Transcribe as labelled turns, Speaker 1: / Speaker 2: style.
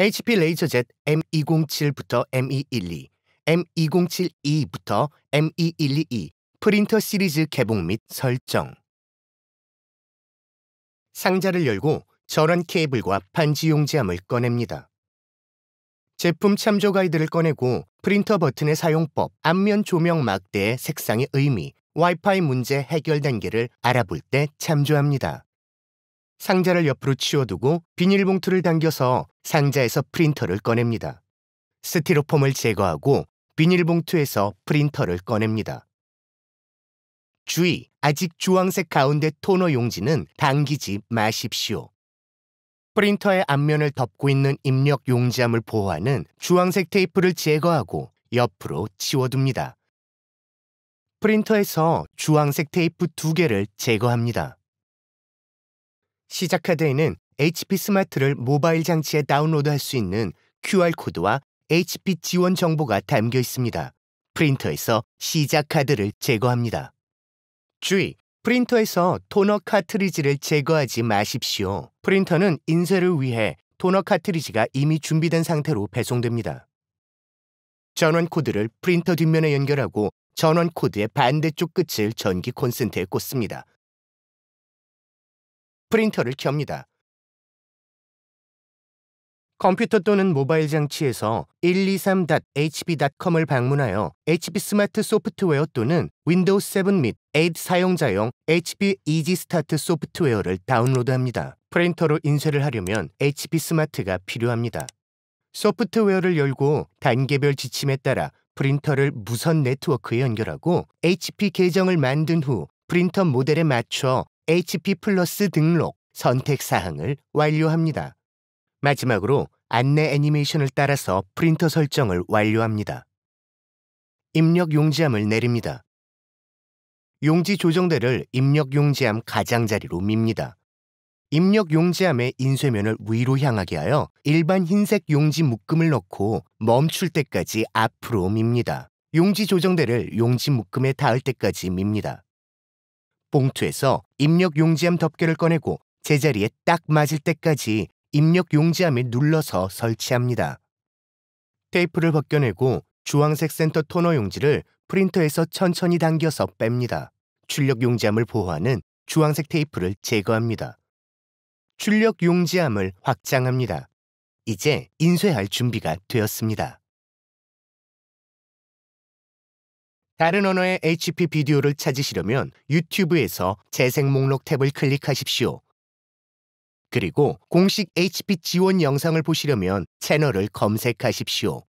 Speaker 1: HP 레이저젯 M207부터 M212, M2072부터 M212E 프린터 시리즈 개봉 및 설정. 상자를 열고 전원 케이블과 반지 용지함을 꺼냅니다. 제품 참조 가이드를 꺼내고 프린터 버튼의 사용법, 앞면 조명 막대의 색상의 의미, 와이파이 문제 해결 단계를 알아볼 때 참조합니다. 상자를 옆으로 치워두고 비닐봉투를 당겨서 상자에서 프린터를 꺼냅니다. 스티로폼을 제거하고 비닐봉투에서 프린터를 꺼냅니다. 주의! 아직 주황색 가운데 토너 용지는 당기지 마십시오. 프린터의 앞면을 덮고 있는 입력 용지함을 보호하는 주황색 테이프를 제거하고 옆으로 치워둡니다. 프린터에서 주황색 테이프 두 개를 제거합니다. 시작 카드에는 HP 스마트를 모바일 장치에 다운로드할 수 있는 QR코드와 HP 지원 정보가 담겨 있습니다. 프린터에서 시작 카드를 제거합니다. 주의! 프린터에서 토너 카트리지를 제거하지 마십시오. 프린터는 인쇄를 위해 토너 카트리지가 이미 준비된 상태로 배송됩니다. 전원 코드를 프린터 뒷면에 연결하고 전원 코드의 반대쪽 끝을 전기 콘센트에 꽂습니다. 프린터를 켭니다. 컴퓨터 또는 모바일 장치에서 123.hp.com을 방문하여 HP 스마트 소프트웨어 또는 윈도우 7 및 8 사용자용 HP 스타트 소프트웨어를 다운로드합니다. 프린터로 인쇄를 하려면 HP 스마트가 필요합니다. 소프트웨어를 열고 단계별 지침에 따라 프린터를 무선 네트워크에 연결하고 HP 계정을 만든 후 프린터 모델에 맞춰 HP 플러스 등록 선택 사항을 완료합니다. 마지막으로 안내 애니메이션을 따라서 프린터 설정을 완료합니다. 입력 용지함을 내립니다. 용지 조정대를 입력 용지함 가장자리로 밉니다. 입력 용지함의 인쇄면을 위로 향하게 하여 일반 흰색 용지 묶음을 넣고 멈출 때까지 앞으로 밉니다. 용지 조정대를 용지 묶음에 닿을 때까지 밉니다. 봉투에서 입력 용지함 덮개를 꺼내고 제자리에 딱 맞을 때까지 입력 용지함을 눌러서 설치합니다. 테이프를 벗겨내고 주황색 센터 토너 용지를 프린터에서 천천히 당겨서 뺍니다. 출력 용지함을 보호하는 주황색 테이프를 제거합니다. 출력 용지함을 확장합니다. 이제 인쇄할 준비가 되었습니다. 다른 언어의 HP 비디오를 찾으시려면 유튜브에서 재생 목록 탭을 클릭하십시오. 그리고 공식 HP 지원 영상을 보시려면 채널을 검색하십시오.